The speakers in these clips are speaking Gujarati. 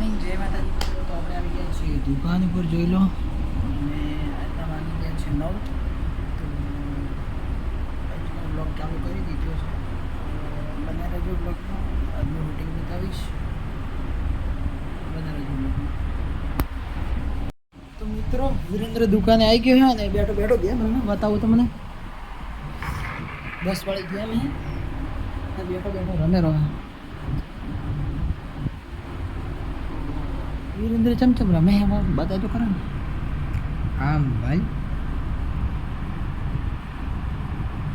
મોર્નિંગ જય માતાજી તો આપણે ગયા છીએ દુકાન ઉપર જોઈ લો. અને આજના વાગી ગયા છે નવ. તો બ્લોગ ચાલુ કરી દીધો છે. બને રહેજો બ્લોગમાં રૂટિંગ બતાવીશ. બને રહેજો બ્લોગમાં તો મિત્રો, વિરેન્દ્ર દુકાને આવી ગયો છે અને બેઠો બેઠો ગેમ રમે બતાવું તમને. દસ વાળી ગેમ હે બેઠો બેઠો રમે રમે. વીરેન્દ્ર ચમચમ રમે એમાં બતાવજો ખરા ને. આમ ભાઈ?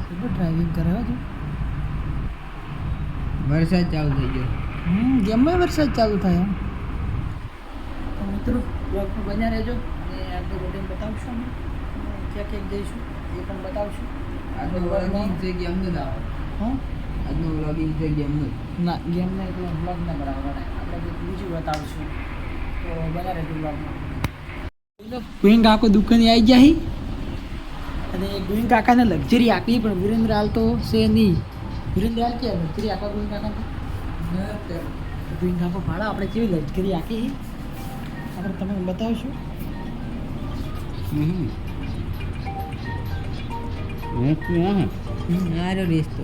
શું ડ્રાઇવિંગ કરાવ્યો છે વરસાદ ચાલુ થઈ ગયો. હમ ગેમમાં વરસાદ ચાલુ થાય એમ. મિત્રો મિત્રો પર બન્યા રહેજો. અને આગળ રૂટીન બતાવશું અમે. ક્યાં ક્યાંક જઈશું એ પણ બતાવશું. આજનો વ્લોગિંગ છે ગેમનું ના હા? આજનો વ્લોગિંગ છે ગેમનું. ના ગેમ ના એટલો બ્લોગ ના બરાબર. આપણે બીજું બતાવશું. તો બના રહેજો બ્લોગમાં ગોઈંગ કાકો દુકાને આવી જાય અને ગોઈંગ કાકાને લક્ઝરી આપી પણ વિરેન્દ્ર હાલ તો છે નહીં. વિરેન્દ્ર હાલ કે લક્ઝરી આપવા ગોઈંગ કાકાને? ગોઈંગ કાકો ભાડા આપણે કેવી લક્ઝરી આપી આપણે તમે બતાવશો. હમ. આરો રેસ તો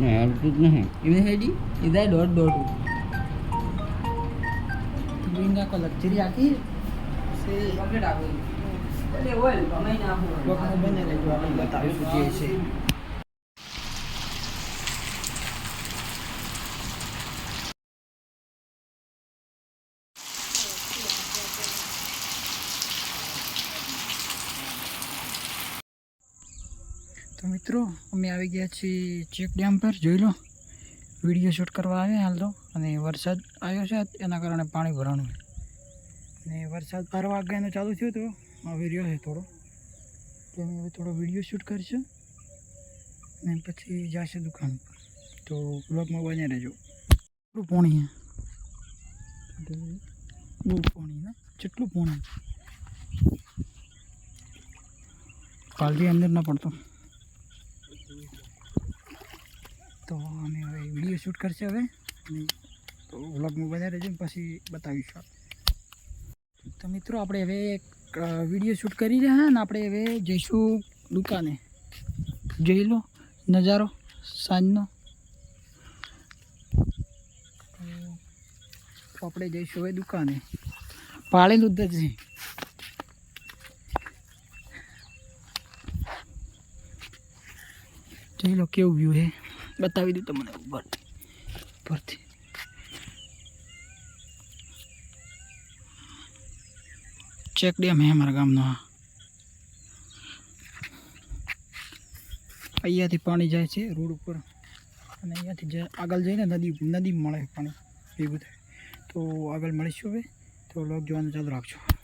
હાલતું જ નહીં. એમને હેડી એ દોઢ દોઢ બને રહેજો આપણે બતાવીશું જે છે તો મિત્રો અમે આવી ગયા છીએ ચેક ડેમ પર. જોઈ લો. વીડિયો શૂટ કરવા આવ્યા હાલ તો. અને વરસાદ આવ્યો છે એના કારણે પાણી ભરાણું. અને વરસાદ બાર વાગ્યાનો ચાલુ થયો તો આવી રહ્યો છે થોડો. તો અમે હવે થોડો વીડિયો શૂટ કરીશું. ને પછી જશે દુકાન તો બ્લોગમાં બન્યા રહેજો. કેટલું પોણી બહુ પોણી ને? જેટલું પોણી? કાલથી અંદર ના પડતો. તો અમે હવે વીડિયો શૂટ કરશે હવે. તો વ્લોગમાં બન્યા રહેજો ને પછી બતાવીશું. તો મિત્રો, આપણે હવે એક વીડિયો શૂટ કરી રહ્યા ને આપણે હવે જઈશું દુકાને. જોઈ લો નજારો, સાંજનો. આપણે જઈશું હવે દુકાને. પાળેલું જ છે જોઈ લો કેવું વ્યૂ હે બતાવી દઉં તમને ઉપર. ઉપરથી. ચેક ડેમ હે અમારા ગામનો આ અહીંયાથી પાણી જાય છે, રોડ ઉપર. અને અહીંયાથી જાય આગળ જઈને નદી નદી મળે પાણી, ભેગું થાય. તો આગળ મળીશું હવે. તો લોક જોવાનું ચાલુ રાખજો.